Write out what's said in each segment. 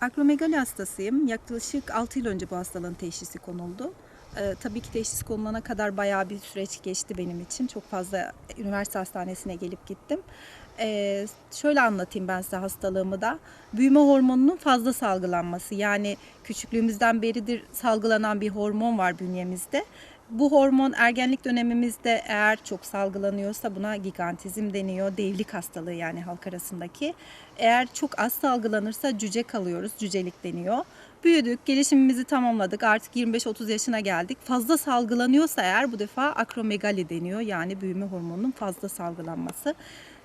Akromegali hastasıyım. Yaklaşık 6 yıl önce bu hastalığın teşhisi konuldu. Ee, tabii ki teşhis konulana kadar bayağı bir süreç geçti benim için. Çok fazla üniversite hastanesine gelip gittim. Ee, şöyle anlatayım ben size hastalığımı da. Büyüme hormonunun fazla salgılanması. Yani küçüklüğümüzden beridir salgılanan bir hormon var bünyemizde. Bu hormon ergenlik dönemimizde eğer çok salgılanıyorsa buna gigantizm deniyor. Devlik hastalığı yani halk arasındaki. Eğer çok az salgılanırsa cüce kalıyoruz. Cücelik deniyor. Büyüdük, gelişimimizi tamamladık. Artık 25-30 yaşına geldik. Fazla salgılanıyorsa eğer bu defa akromegali deniyor. Yani büyüme hormonunun fazla salgılanması.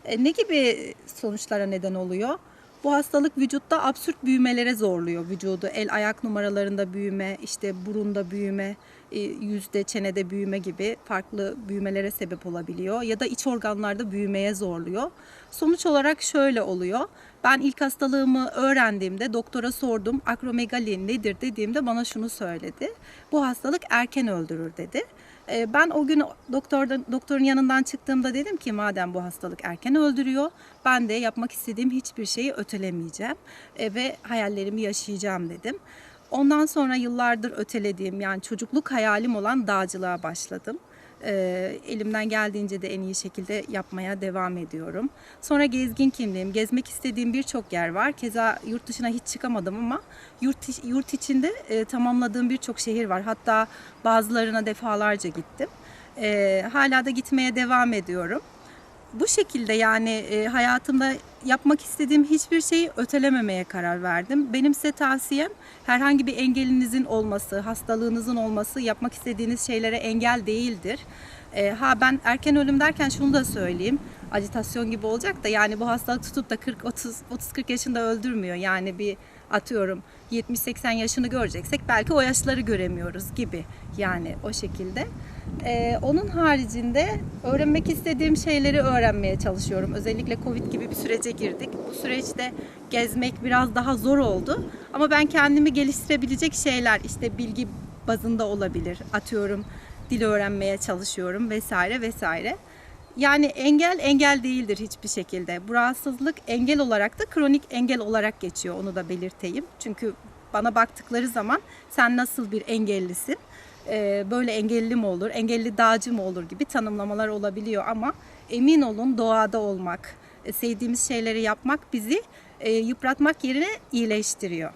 E, ne gibi sonuçlara neden oluyor? Bu hastalık vücutta absürt büyümelere zorluyor vücudu. El ayak numaralarında büyüme, işte burunda büyüme, yüzde, çenede büyüme gibi farklı büyümelere sebep olabiliyor. Ya da iç organlarda büyümeye zorluyor. Sonuç olarak şöyle oluyor. Ben ilk hastalığımı öğrendiğimde doktora sordum. Akromegali nedir dediğimde bana şunu söyledi. Bu hastalık erken öldürür dedi. E, Ben o gün doktordan, doktorun yanından çıktığımda dedim ki madem bu hastalık erken öldürüyor ben de yapmak istediğim hiçbir şeyi ötelemeyeceğim e, ve hayallerimi yaşayacağım dedim. Ondan sonra yıllardır ötelediğim yani çocukluk hayalim olan dağcılığa başladım. Ee, elimden geldiğince de en iyi şekilde yapmaya devam ediyorum. Sonra gezgin kimliğim, gezmek istediğim birçok yer var. Keza yurt dışına hiç çıkamadım ama yurt, yurt içinde e, tamamladığım birçok şehir var. Hatta bazılarına defalarca gittim. Ee, hala da gitmeye devam ediyorum. Bu şekilde yani e, hayatımda yapmak istediğim hiçbir şeyi ötelememeye karar verdim. Benim size tavsiyem herhangi bir engelinizin olması, hastalığınızın olması yapmak istediğiniz şeylere engel değildir. E, ha ben erken ölüm derken şunu da söyleyeyim. Acitasyon gibi olacak da yani bu hastalık tutup da 40 30 30 40 yaşında öldürmüyor. Yani bir atıyorum 70-80 yaşını göreceksek belki o yaşları göremiyoruz gibi yani o şekilde. Ee, onun haricinde öğrenmek istediğim şeyleri öğrenmeye çalışıyorum. Özellikle Covid gibi bir sürece girdik. Bu süreçte gezmek biraz daha zor oldu. Ama ben kendimi geliştirebilecek şeyler işte bilgi bazında olabilir. Atıyorum dil öğrenmeye çalışıyorum vesaire vesaire. Yani engel engel değildir hiçbir şekilde. Bu rahatsızlık engel olarak da kronik engel olarak geçiyor onu da belirteyim. Çünkü bana baktıkları zaman sen nasıl bir engellisin, Ee, böyle engelli mi olur, engelli dağcı mı olur gibi tanımlamalar olabiliyor ama emin olun doğada olmak, e, sevdiğimiz şeyleri yapmak bizi e, yıpratmak yerine iyileştiriyor.